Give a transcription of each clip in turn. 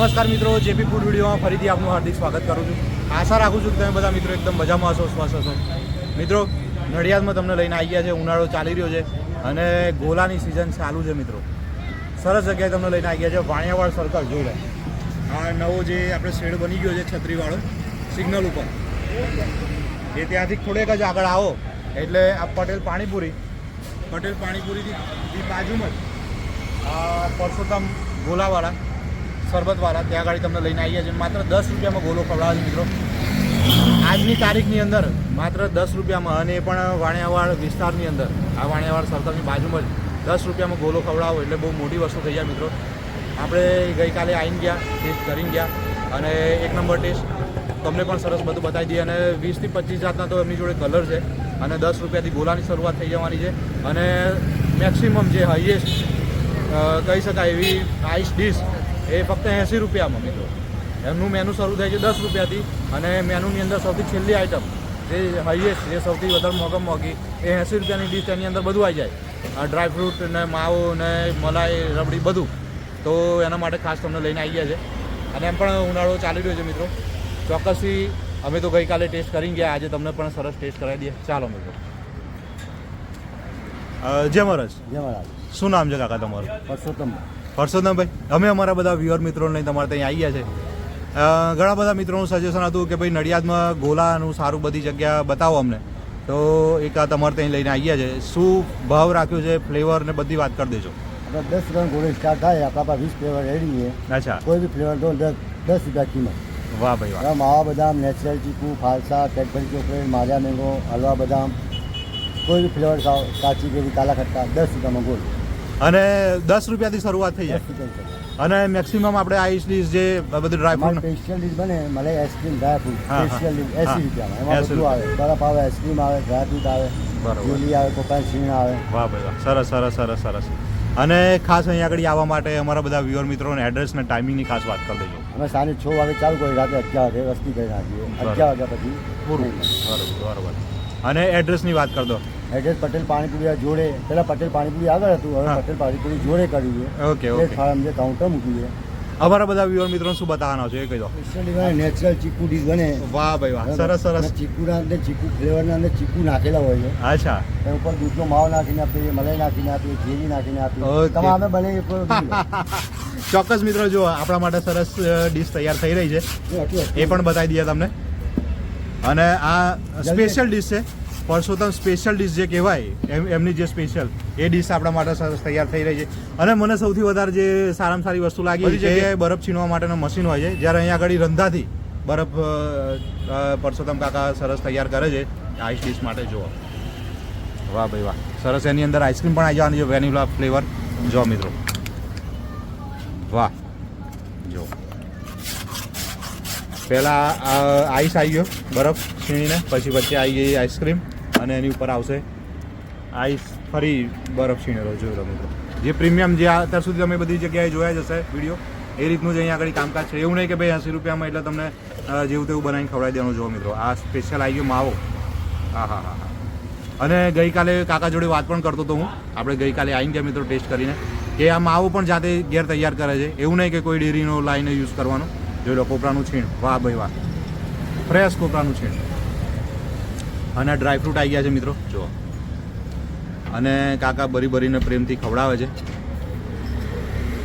નમસ્કાર મિત્રો, JP food વિડીયોમાં ફરીથી આપનું હાર્દિક સ્વાગત કરું છું. આશા રાખું છું કે તમે બધા મિત્રો એકદમ મજામાં હશો, સ્વસ્થ હશો. મિત્રો, નડિયાદમાં તમને લઈને આવી ગયા છે, ઉનાળો ચાલી રહ્યો છે અને ગોલાની સિઝન ચાલુ છે મિત્રો. સરસ જગ્યાએ તમને લઈને આવી ગયા છે, વાણિયાવાડ સર્કલ લે. આ નવો જે આપણે શેડ બની ગયો છે છત્રીવાળો, સિગ્નલ ઉપર. એ ત્યાંથી થોડેક જ આગળ આવો. એટલે આ પટેલ પાણીપુરી, પટેલ પાણીપુરીથી એ બાજુમાં જ પરસોત્તમ ગોલાવાળા સરબતવાળા ત્યાં આગળ તમને લઈને આવીએ છે માત્ર દસ રૂપિયામાં ગોલો ખવડાવે છે મિત્રો. આજની તારીખની અંદર માત્ર દસ રૂપિયામાં અને એ પણ વાણિયાવાડ વિસ્તારની અંદર, આ વાણિયાવાડ સરકારની બાજુમાં જ દસ રૂપિયામાં ગોલો ખવડાવો એટલે બહુ મોટી વસ્તુ થઈ જાય મિત્રો. આપણે ગઈકાલે આવીને ગયા, ટેસ્ટ કરીને ગયા અને એક નંબર ટેસ્ટ. તમને પણ સરસ બધું બતાવી દઈએ અને વીસથી પચીસ જાતના તો એમની જોડે કલર છે અને દસ રૂપિયાથી ગોલાની શરૂઆત થઈ જવાની છે અને મેક્સિમમ જે હાઈએસ્ટ કહી શકાય એવી આઈસ ડીશ એ ફક્ત એંસી રૂપિયામાં મિત્રો. એમનું મેનુ શરૂ થાય છે દસ રૂપિયાથી અને મેનુની અંદર સૌથી છેલ્લી આઈટમ જે હાઈએસ્ટ જે સૌથી વધારે મોંઘા મોંઘી એ એંસી રૂપિયાની ડીશ એની અંદર બધું આવી જાય. ડ્રાય ફ્રૂટ ને માવો ને મલાઈ રબડી બધું. તો એના માટે ખાસ તમને લઈને આવી ગયા છે અને એમ પણ ઉનાળો ચાલી રહ્યો છે મિત્રો. ચોક્કસથી અમે તો ગઈકાલે ટેસ્ટ કરી ગયા. આજે તમને પણ સરસ ટેસ્ટ કરાવી દઈએ. ચાલો મિત્રો. જય મહારાજ. જય મહારાજ. શું નામ છે કાકા તમારું? પરસોત્તમ. પરસોત્તમભાઈ અમે અમારા બધા વ્યુઅર મિત્રોને લઈને તમારે ત્યાં આવી ગયા છે ઘણા બધા મિત્રોનું સજેશન હતું કે ભાઈ નડિયાદમાં ગોલાનું સારું બધી જગ્યા બતાવો અમને. તો એક આ તમારે ત્યાં લઈને આવી ગયા છે શું ભાવ રાખ્યો છે ફ્લેવર ને બધી વાત કરી દેજો. આપણે દસ રૂપિયા ગોળી સ્ટાર્ટ થાય આપણા પાસે વીસ ફ્લેવર રેડી અચ્છા. કોઈ બી ફ્લેવર દો દસ દસ રૂપિયા કિંમત. વાહ ભાઈ વાહ. માવા બદામ નેચરલ ચીકુ ફાલસા કેડબરી ચોકલેટ મારિયા મેંગો હલવા બદામ કોઈ બી ફ્લેવર ખાઓ કાચી કેરી કાલા ખટ્ટા દસ રૂપિયામાં ગોળ. અને દસ રૂપિયાથી શરૂઆત થઈ જાય. અને મેક્સિમમ આપણે આઈસ ડીશ જે બધું ડ્રાયફ્રૂટ સ્પેશિયલ ડીશ બને મને ice cream dry fruit. Special dish એસી રૂપિયામાં. એમાં બધું આવે. બરફ આવે આઈસ્ક્રીમ આવે ડ્રાયફ્રૂટ આવે જુલી આવે કોપાઈ છીણ આવે. વાહ ભાઈ સરસ સરસ સરસ સરસ. અને ખાસ અહીંયા આગળ આવવા માટે અમારા બધા વ્યુઅર મિત્રોને એડ્રેસ ને ટાઈમિંગની ખાસ વાત કરી દેજો અમે સાંજે છ વાગે ચાલુ કરી રાતે અગિયાર વાગે વસ્તી કરી નાખીએ. અગિયાર વાગ્યા પછી પૂરું. બરોબર બરોબર. અને એડ્રેસની વાત કરી દો. એડ્રેસ પટેલ પાણીપુરી જોડે પેલા પટેલ પાણીપુરી આગળ હતું હવે પટેલ પાણીપુરી જોડે કર્યું છે ઓકે ઓકે. ફાર્મ જે કાઉન્ટર મૂક્યું છે અમારા બધા વ્યુઅર મિત્રો શું બતાવવાનો છે એ કહી દો. સ્પેશિયલી નેચરલ ચીકુ ડીશ બને. વાહ ભાઈ વાહ સરસ સરસ. ચીકુના અંદર ચીકુ ફ્લેવરના અંદર ચીકુ નાખેલા હોય છે. અચ્છા. એ ઉપર દૂધનો માવો નાખીને આપીએ મલાઈ નાખીને આપીએ જેલી નાખીને આપીએ. Okay. તમે બને એ કોઈ બી લો. ચોક્કસ મિત્રો જો આપણા માટે સરસ ડીશ તૈયાર થઈ રહી છે. એ પણ બતાવી દઈએ તમને. અને આ સ્પેશિયલ ડીશ છે. પરસોત્તમ સ્પેશિયલ ડિશ જે કહેવાય એમ એમની જે સ્પેશિયલ એ ડિશ આપણા માટે સરસ તૈયાર થઈ રહી છે. અને મને સૌથી વધારે જે સારામાં સારી વસ્તુ લાગી છે એ બરફ છીનવા માટેનું મશીન હોય છે. જ્યારે અહીંયા આગળ રંધાથી બરફ પરસોત્તમ કાકા સરસ તૈયાર કરે છે આઈસ ડિશ માટે જુઓ. વાહ ભાઈ વાહ. સરસ એની અંદર આઈસ્ક્રીમ પણ આવી જવાની છે વેનીલા ફ્લેવર જો મિત્રો. વાહ. જો પહેલાં આઈસ આવી ગયો, બરફ છીણીને, પછી વચ્ચે આવી ગઈ આઈસ્ક્રીમ અને એની ઉપર આવશે આઈસ, ફરી બરફ છીણેલો જોઈ લો મિત્રો. જે પ્રીમિયમ જે અત્યાર સુધી તમે બધી જગ્યાએ જોયા જ હશે વીડિયો, એ રીતનું જ અહીંયા આગળ કામકાજ છે. એવું નહીં કે ભાઈ એંસી રૂપિયામાં એટલે તમને જેવું તેવું બનાવીને ખવડાવી દેવાનું. જો મિત્રો, આ સ્પેશિયલ આવી ગયો માવો. હા હા હા હા. અને ગઈકાલે કાકા જોડે વાત પણ કરતો હતો હું. આપણે ગઈકાલે આવીને ગયા મિત્રો ટેસ્ટ કરીને. કે આ માવો પણ જાતે ઘેર તૈયાર કરે છે. એવું નહીં કે કોઈ ડેરીનો લાઈને યુઝ કરવાનો. જોઈ લો, કોપરાનું છીણ. વાહ ભાઈ વાહ. ફ્રેશ કોપરાનું છીણ. અને ડ્રાય ફ્રૂટ આવી ગયા છે મિત્રો. જુઓ. અને કાકા બરી બરીને પ્રેમથી ખવડાવે છે.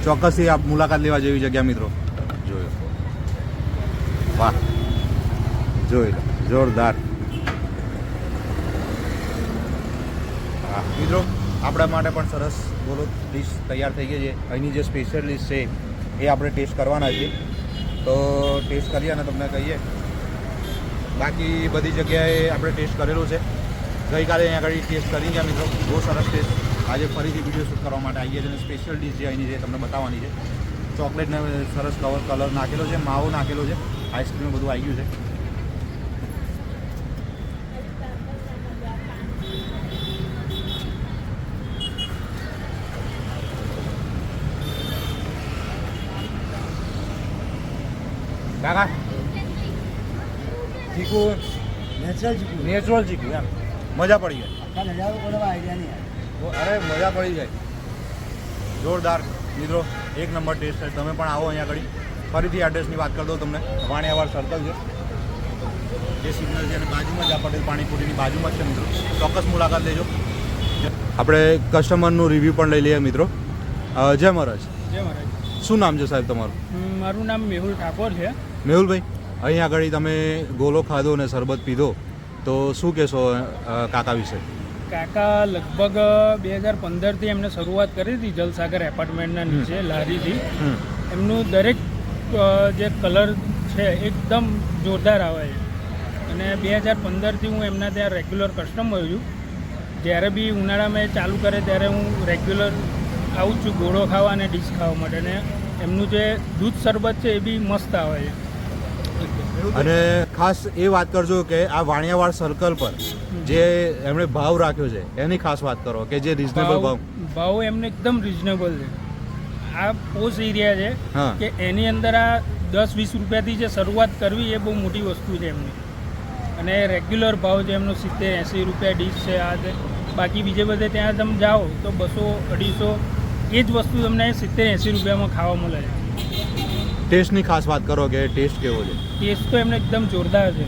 ચોક્કસથી આપ મુલાકાત લેવા જેવી જગ્યા મિત્રો. જોયો. વાહ. જોઈ લો. જોરદાર. મિત્રો, આપણા માટે પણ સરસ બોલો ડીશ તૈયાર થઈ ગઈ છે. અહીંની જે સ્પેશિયલ ડીશ છે, એ આપણે ટેસ્ટ કરવાના છીએ. તો ટેસ્ટ કરીએ અને તમને કહીએ. બાકી બધી જગ્યાએ આપણે ટેસ્ટ કરેલું છે. ગઈકાલે અહીંયા આગળ ટેસ્ટ કરી ગયા મિત્રો. બહુ સરસ ટેસ્ટ. આજે ફરીથી વીડિયો શૂટ કરવા માટે આવીએ છીએ સ્પેશિયલ ડીશ જે અહીંની છે તમને બતાવવાની છે. ચોકલેટને સરસ કવર કલર નાખેલો છે, માવો નાખેલો છે. આઈસ્ક્રીમ બધું આવી ગયું છે. કાકા? ચીકુ? નેચરલ ચીકુ. નેચરલ ચીકુ એમ. મજા પડી જાય. નજારો કોઈ આઈડિયા નહીં અરે મજા પડી જાય. જોરદાર. મિત્રો એક નંબર ટેસ્ટ છે. તમે પણ આવો અહીંયા આગળ. ફરીથી એડ્રેસની વાત કરી દો તમને. વાણિયાવાડ સર્કલ છે. જે સિગ્નલ છે અને બાજુમાં જ આ પટેલ પાણીપુરીની બાજુમાં છે મિત્રો. ચોક્કસ મુલાકાત લેજો. આપણે કસ્ટમરનું રિવ્યૂ પણ લઈ લઈએ મિત્રો. જય મહારાજ. જય મહારાજ. શું નામ છે સાહેબ તમારું? મારું નામ મેહુલ ઠાકોર છે. મેહુલભાઈ અહીં આગળ તમે ગોલો ખાધો અને શરબત પીધો તો શું કહેશો કાકા વિશે? કાકા લગભગ બે હજાર પંદરથી એમને શરૂઆત કરી હતી જલસાગર એપાર્ટમેન્ટના નીચે લારીથી. એમનું દરેક જે કલર છે એકદમ જોરદાર આવે છે. અને બે હજાર પંદરથી હું એમના ત્યાં રેગ્યુલર કસ્ટમર છું. જ્યારે બી ઉનાળામાં ચાલુ કરે ત્યારે હું રેગ્યુલર આવું જ છું ગોળો ખાવા અને ડીશ ખાવા માટે. અને એમનું જે દૂધ શરબત છે એ બી મસ્ત આવે છે. અને ખાસ એ વાત કરજો કે આ વાણિયાવાડ સર્કલ પર જે એમણે ભાવ રાખ્યો છે એની ખાસ વાત કરો કે જે રિઝનેબલ ભાવ ભાવ. એમને એકદમ રિઝનેબલ છે. આ પોસ એરિયા છે કે એની અંદર આ દસ વીસ રૂપિયાથી જે શરૂઆત કરવી એ બહુ મોટી વસ્તુ છે એમની. અને રેગ્યુલર ભાવ છે એમનો સિત્તેર એંસી રૂપિયા ડીશ છે આ બાકી બીજે બધે ત્યાં તમે જાઓ તો બસો અઢીસો એ જ વસ્તુ તમને સિત્તેર એંસી રૂપિયામાં ખાવા મળે છે. ટેસ્ટની ખાસ વાત કરો કે ટેસ્ટ કેવો છે? ટેસ્ટ તો એમને એકદમ જોરદાર છે.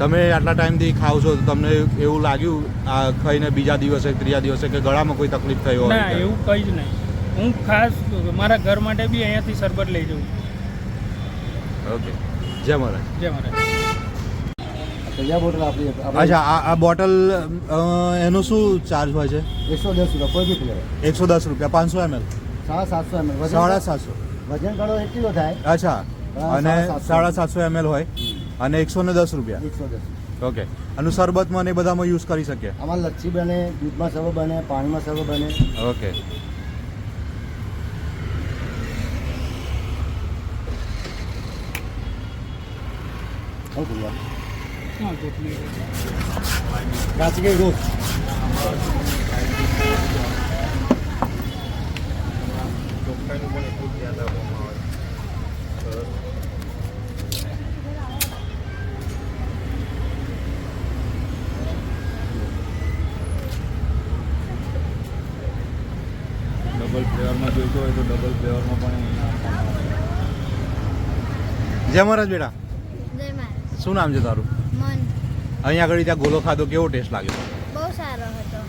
તમે આટલા ટાઈમથી ખાવ છો તો તમને એવું લાગ્યું આ ખાઈને બીજા દિવસે ત્રીજા દિવસે કે ગળામાં કોઈ તકલીફ થઈ હોય ના એવું કંઈ જ નહીં. હું ખાસ મારા ઘર માટે બી અહીંયાથી શરબત લઈ જાઉં. ઓકે. જય મહારાજ. જય મહારાજ. કયા બોટલ આપણી અચ્છા આ આ બોટલ એનો શું ચાર્જ હોય છે? એકસો દસ રૂપિયા કોઈ બી ફ્લેવર એકસો દસ રૂપિયા પાંચસો એમએલ સાડા સાતસો એમએલ સાડા સાતસો. વજન કરો એક કિલો થાય. અચ્છા અને સાડા સાતસો. એમએલ હોય. અને એકસો ને દસ રૂપિયા. એકસો દસ. ઓકે. અને શરબતમાં ને બધામાં યુઝ કરી શકીએ? આમાં લચ્છી બને દૂધમાં સર્વ બને પાણીમાં સર્વ બને. ઓકે. Oh, કરું હા કેટલી કાચી ગઈ રોજ ડબલ ફ્લેવરમાં જોઈતો હોય તો ડબલ ફ્લેવરમાં પણ જય મહારાજ બેટા. જય મહારાજ. શું નામ છે તારું? મન. અહીંયા આગળ ત્યાં ગોલો ખાધો કેવો ટેસ્ટ લાગ્યો? બહુ સારો હતો.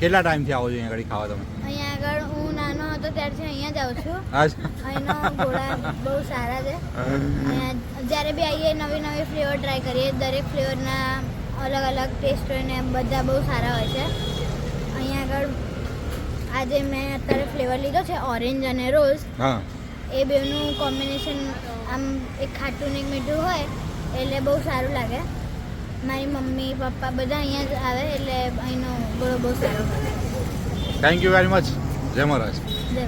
કેટલા ટાઈમથી આવો છો અહીંયા આગળ ખાવા તમે? અહીંયા આગળ હું નાનો હતો ત્યારથી અહીંયા જ આવું છું. અહીંના ગોળા બહુ સારા છે. અહીંયા જ્યારે બી આવીએ નવી નવી ફ્લેવર ટ્રાય કરીએ દરેક ફ્લેવરના અલગ અલગ ટેસ્ટ હોય ને બધા બહુ સારા હોય છે. અહીંયા આગળ આજે મેં અત્યારે ફ્લેવર લીધો છે ઓરેન્જ અને રોઝ હા. એ બેનું કોમ્બિનેશન આમ એક ખાટું ને એક મીઠું હોય એટલે બહુ સારું લાગે. મારી મમ્મી પપ્પા બધા અહીંયા જ આવે એટલે અહીંનો ગોળો બહુ સારો થેન્ક યુ વેરી મચ જય મહારાજ. જય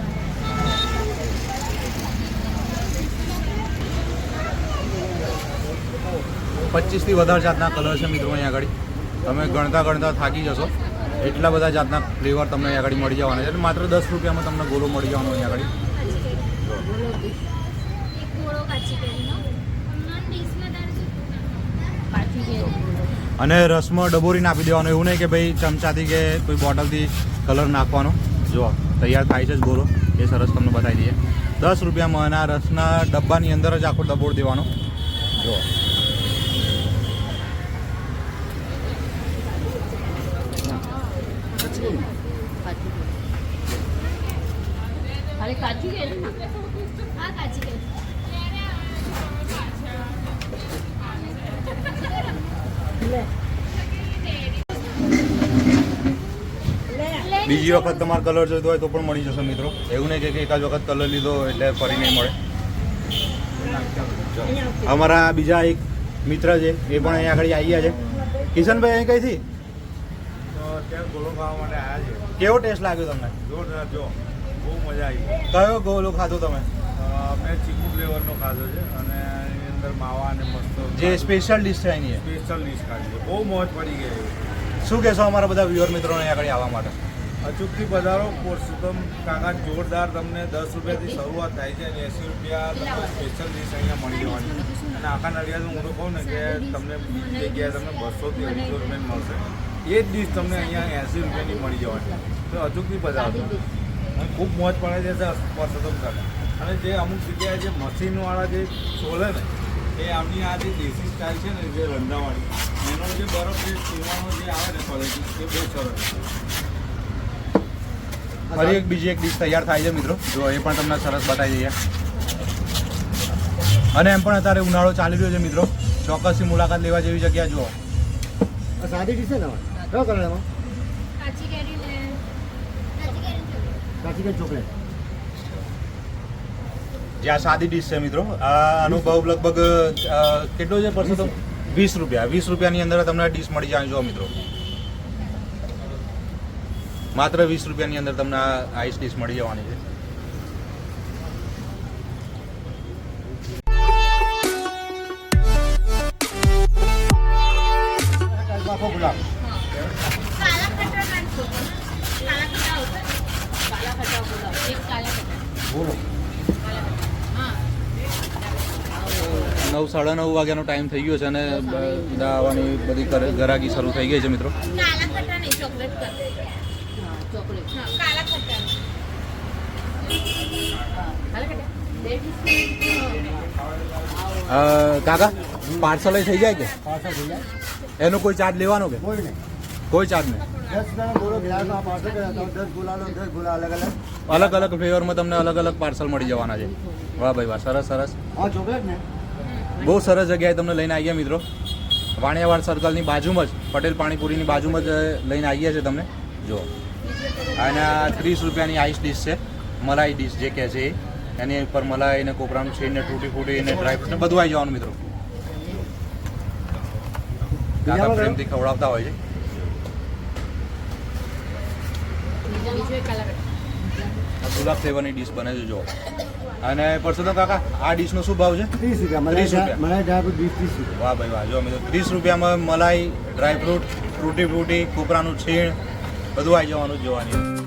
પચીસથી વધારે જાતના કલર છે મિત્રો અહીંયા આગળ. તમે ગણતા ગણતા થાકી જશો. એટલા બધા જાતના ફ્લેવર તમને અહીંયા આગળ મળી જવાના છે. અને માત્ર દસ રૂપિયામાં તમને ગોલો મળી જવાનો અહીંયા આગળ. અને રસમાં ડબોરીને આપી દેવાનો. એવું નહીં કે ભાઈ ચમચાથી કે કોઈ બોટલથી કલર નાખવાનો. જો તૈયાર થાય છે જ ગોળો એ સરસ તમને બતાવી દઈએ. દસ રૂપિયામાં અને આ રસના ડબ્બાની અંદર જ આખો ડબોળ દેવાનો. જો. હા કાચી બીજી વખત તમારે કલર જોઈતો હોય તો પણ મળી જશે મિત્રો. એવું નહીં કે એક જ વખત કલર લીધો એટલે ફરી નહીં મળે. અમારા બીજા એક મિત્ર છે એ પણ અહીંયા આગળ આવી ગયા છે. કિશનભાઈ અહીં કઈથી? તો ખાવા માટે આવ્યા છે. કેવો ટેસ્ટ લાગ્યો તમને? જોરદાર જો. બહુ મજા આવી. કયો ગોલો ખાધો તમે? મેં ચીકુ ફ્લેવરનો ખાધો છે અને અંદર માવા અને મસ્ત જે સ્પેશિયલ ડિશ છે એની એ. સ્પેશિયલ ડિશ ખાધી. છે બહુ મોજ પડી ગઈ. શું કહેશો અમારા બધા વ્યુઅર મિત્રોને અહીંયા આગળ આવવા માટે? અચૂકથી પધારો પુરુષોત્તમ કાકા જોરદાર તમને દસ રૂપિયાથી શરૂઆત થાય છે અને એંસી રૂપિયા તમને સ્પેશિયલ ડિશ અહીંયા મળી જવાની અને આખા નડિયાદમાં હું તો કહું ને કે તમને બીજી જગ્યાએ તમને બસોથી અઢીસો રૂપિયાની મળશે. એ જ ડિશ તમને અહીંયા એંસી રૂપિયાની મળી જવાની તો અચૂકથી પધારો અને ખૂબ મોજ પડે છે સર પુરુષોત્તમ કાકા. અને જે અમુક જગ્યાએ જે મશીનવાળા જે સોલે ને એ આમની આ જે દેશી સ્ટાઇલ છે ને જે રંધાવાળી એનો જે બરફ જે સીવાનો જે આવે ને ક્વોલિટી એ બહુ સરસ છે. ફરી એક બીજી એક ડીશ તૈયાર થાય છે મિત્રો. જો એ પણ તમને સરસ બતાવી દઈએ. અને એમ પણ અત્યારે ઉનાળો ચાલી રહ્યો છે મિત્રો. ચોક્કસથી મુલાકાત લેવા જેવી જગ્યા જુઓ. સાદી ડીશ છે ને કયો કલર એમાં કાચી કેરી ને કાચી કેરી ચોકલેટ. કાચી કે ચોકલેટ. જે આ સાદી ડીશ છે મિત્રો આ અનુભવ લગભગ કેટલો છે પરસો તો વીસ રૂપિયા વીસ રૂપિયાની અંદર તમને ડીશ મળી જાય જો મિત્રો. માત્ર વીસ રૂપિયાની અંદર તમને આ આઈસ ડીશ મળી જવાની છે. ગુલાબ કાલા કટર નાખો કાલા કટર આવશે કાલા ખટા બોલો એક કાલા ખટા બોલો નવ સાડા નવ વાગ્યાનો ટાઈમ થઈ ગયો છે અને બધા આવવાની બધી ગરાગી શરૂ થઈ ગઈ છે મિત્રો. કાકા પાર્સલ થઈ જાય કે? પાર્સલ થઈ જાય. એનો કોઈ ચાર્જ લેવાનો કે? કોઈ નહીં. કોઈ ચાર્જ નહીં. અલગ અલગ. અલગ અલગ ફ્લેવરમાં તમને અલગ અલગ પાર્સલ મળી જવાના છે. વાહ ભાઈ વાહ સરસ સરસ. હા ચોકલેટ ને? બહુ સરસ જગ્યાએ તમને લઈને આવ્યા મિત્રો. વાણિયાવાડ સર્કલની બાજુમાં જ પટેલ પાણીપુરીની બાજુમાં જ લઈને આવ્યા છે તમને. જો અને આ ત્રીસ રૂપિયાની આઈસ ડીશ છે. મલાઈ ડીશ જે કહે છે એની ઉપર મલાઈ ને કોપરાનું છે ને તૂટી ફૂટી ને ડ્રાયફ્રૂટ ને બધું આવી જવાનું મિત્રો. કાકા પ્રેમથી ખવડાવતા હોય છે. ગુલાબ ફ્લેવરની ડીશ બને છે જો અને પરસોત્તમ કાકા આ ડીશનો શું ભાવ છે? ત્રીસ રૂપિયા મને 30 રૂપિયા. મને ડ્રાય વીસ ત્રીસ રૂપિયા. વાહ ભાઈ વાહ જો મિત્રો ત્રીસ રૂપિયામાં મલાઈ ડ્રાયફ્રૂટ ફ્રૂટી ફ્રૂટી કોપરાનું છીણ બધું આવી જવાનું જ જોવાની.